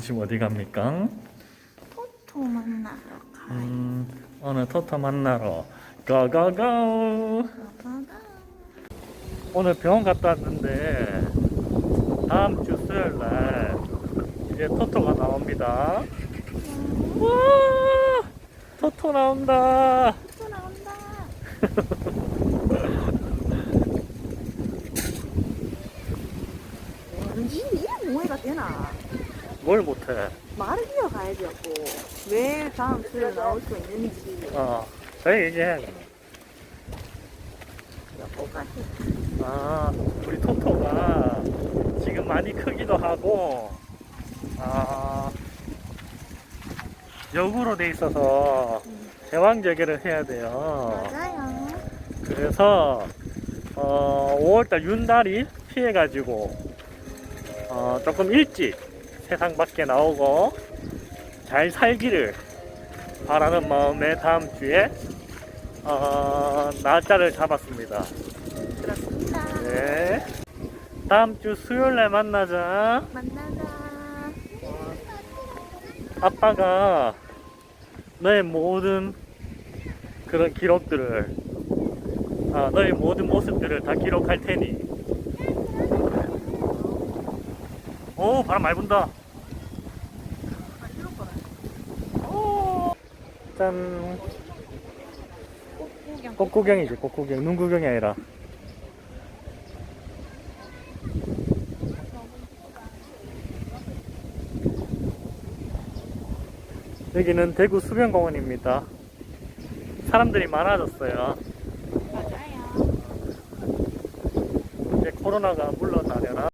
지금 어디 갑니까? 토토 만나러 가요. 음, 오늘 토토 만나러 고고고 가가. 오늘 병원 갔다 왔는데 다음 주 수요일 날 이제 토토가 나옵니다 와 토토 나온다 토토 나온다. 이 이름 오해가 되나? 뭘 못해? 말을 이어가야지 고왜 다음 주에 나올 수 있는지. 어 저희 얘기해 아 우리 토토가 지금 많이 크기도 하고 아 역으로 돼 있어서 제왕절개를 해야 돼요. 맞아요. 그래서 어, 5월달 윤달이 피해가지고 어, 조금 일찍 세상 밖에 나오고 잘 살기를 바라는 마음에 다음 주에 어, 날짜를 잡았습니다. 그렇습니다. 네. 다음 주 수요일 날 만나자. 만나자. 아빠가 너의 모든 그런 기록들을 아, 너의 모든 모습들을 다 기록할 테니 오 바람 많이 분다 짠 꽃구경. 꽃구경이지 꽃구경 눈 구경이 아니라 여기는 대구 수변공원입니다 사람들이 많아졌어요 맞아요. 이제 코로나가 물러나려나